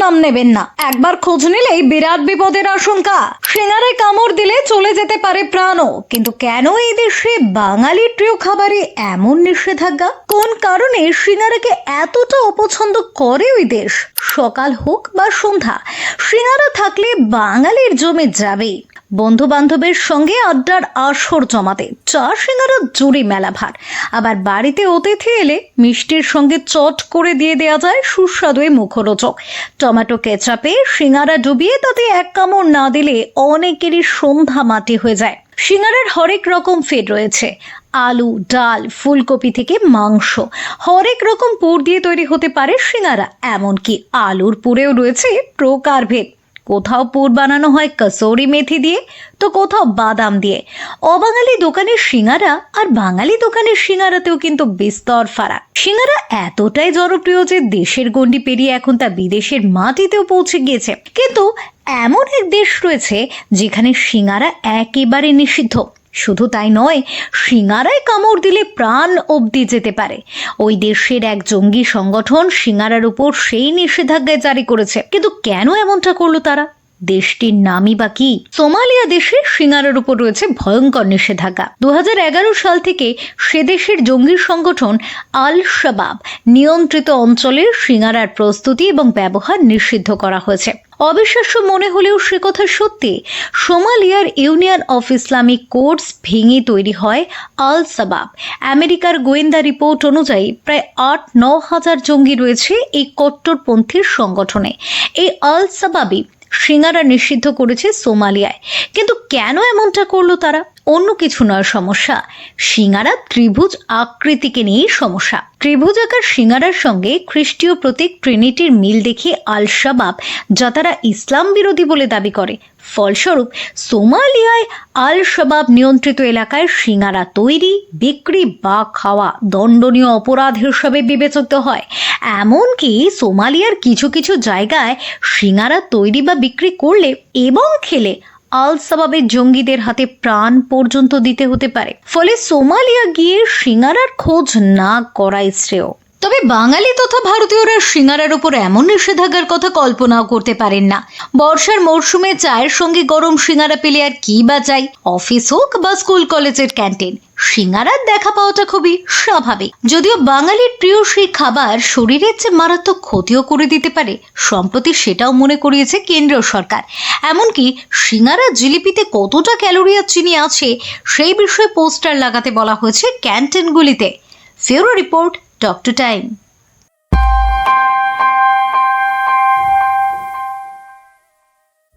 নাম নেবেন না। একবার খোঁজ নিলেই বিরাট বিপদের আশঙ্কা। সিঙারে কামড় দিলে চলে যেতে পারে প্রাণও। কিন্তু কেন এই দেশে বাঙালি প্রিয় খাবারে এমন নিষেধাজ্ঞা? কোন কারণে সিঙারাকে এতটা অপছন্দ করে ওই দেশ? সকাল হোক বা সন্ধ্যা সিঙারা থাকলে বাঙালির জমে যাবেই। বন্ধু বান্ধবের সঙ্গে আড্ডার আসর জমাতে চা সিঙ্গারা জুড়ি মেলা ভার আবার বাড়িতে অতিথি এলে মিষ্টির সঙ্গে চট করে দিয়ে দেওয়া যায় সুস্বাদু মুখরোচক। টমেটো কেচাপে সিঙ্গারা ডুবিয়ে তাতে এক কামড় না দিলে অনেকেরই সন্ধ্যা মাটি হয়ে যায়। সিঙ্গারার হরেক রকম ফেড রয়েছে। আলু, ডাল, ফুলকপি থেকে মাংস। হরেক রকম পুর দিয়ে তৈরি হতে পারে সিঙ্গারা। এমনকি আলুর পুরেও রয়েছে প্রকারভেদ। কোথাও পুর বানানো হয় কসৌরি মেথি দিয়ে, তো কোথাও বাদাম দিয়ে। অবাঙালি দোকানের সিঙ্গারা আর বাঙালি দোকানের সিঙ্গারাতেও কিন্তু বিস্তর ফারাক। সিঙ্গারা এতটাই জনপ্রিয় যে দেশের গণ্ডি পেরিয়ে এখন তা বিদেশের মাটিতেও পৌঁছে গিয়েছে। কিন্তু এমন এক দেশ রয়েছে যেখানে সিঙ্গারা একেবারে নিষিদ্ধ। শুধু তাই নয়, সিঙ্গারায় কামড় দিলে প্রাণ অবধি যেতে পারে। ওই দেশের এক জঙ্গি সংগঠন সিঙ্গারার উপর সেই নিষেধাজ্ঞা জারি করেছে। কিন্তু কেন এমনটা করল তারা? দেশটির নামই বা কি? সোমালিয়া দেশে সিঙ্গারার উপর রয়েছে ভয়ঙ্কর নিষেধাজ্ঞা। দু হাজার এগারো সাল থেকে সে দেশের জঙ্গি সংগঠন আল শাবাব নিয়ন্ত্রিত অঞ্চলের সিঙ্গারার প্রস্তুতি এবং ব্যবহার নিষিদ্ধ করা হয়েছে। অবিশ্বাস্য মনে হলেও সে কথা সত্যি, সোমালিয়ার ইউনিয়ন অফ ইসলামিক কোর্টস ভেঙে তৈরি হয় আল সাবাব আমেরিকার গোয়েন্দা রিপোর্ট অনুযায়ী প্রায় আট ন হাজার জঙ্গি রয়েছে এই কট্টরপন্থীর সংগঠনে। এই আল সাবাবই সিঙ্গারা নিষিদ্ধ করেছে সোমালিয়ায়। কিন্তু কেন এমনটা করল তারা? অন্য কিছু নয় সমস্যা। সিঙ্গারা ত্রিভুজ আকৃতিকে নিয়েই সমস্যা। ত্রিভুজ আকার সিঙ্গারার সঙ্গে খ্রিস্টীয় প্রতীক ট্রিনিটির মিল দেখে আল শাবাব যা তারা ইসলাম বিরোধী বলে দাবি করে। ফলস্বরূপ, সোমালিয়ায় আল শাবাব নিয়ন্ত্রিত এলাকায় সিঙ্গারা তৈরি, বিক্রি বা খাওয়া দণ্ডনীয় অপরাধ হিসেবে বিবেচিত হয়। এমনকি সোমালিয়ার কিছু কিছু জায়গায় সিঙ্গারা তৈরি বা বিক্রি করলে এবং খেলে আল সাবাবের জঙ্গিদের হাতে প্রাণ পর্যন্ত দিতে হতে পারে। ফলে সোমালিয়া গিয়ে সিঙ্গারার খোঁজ না করাই শ্রেয়। তবে বাঙালি তথা ভারতীয়রা সিঙ্গারার উপর এমন নিষেধাজ্ঞার কথা কল্পনাও করতে পারেন না। বর্ষার মরশুমে চায়ের সঙ্গে গরম সিঙ্গারা পেলে আর কি বা চাই? অফিস হোক বা স্কুল, কলেজের ক্যান্টিন, সিঙ্গারার দেখা পাওয়াটা খুবই স্বাভাবিক। যদিও বাঙালির প্রিয় সেই খাবার শরীরের চেয়ে মারাত্মক ক্ষতিও করে দিতে পারে, সম্প্রতি সেটাও মনে করিয়েছে কেন্দ্রীয় সরকার। এমনকি সিঙ্গারা জিলিপিতে কতটা ক্যালোরি আর চিনি আছে, সেই বিষয়ে পোস্টার লাগাতে বলা হয়েছে ক্যান্টিনগুলিতে। ফেরো রিপোর্ট Talk to Time.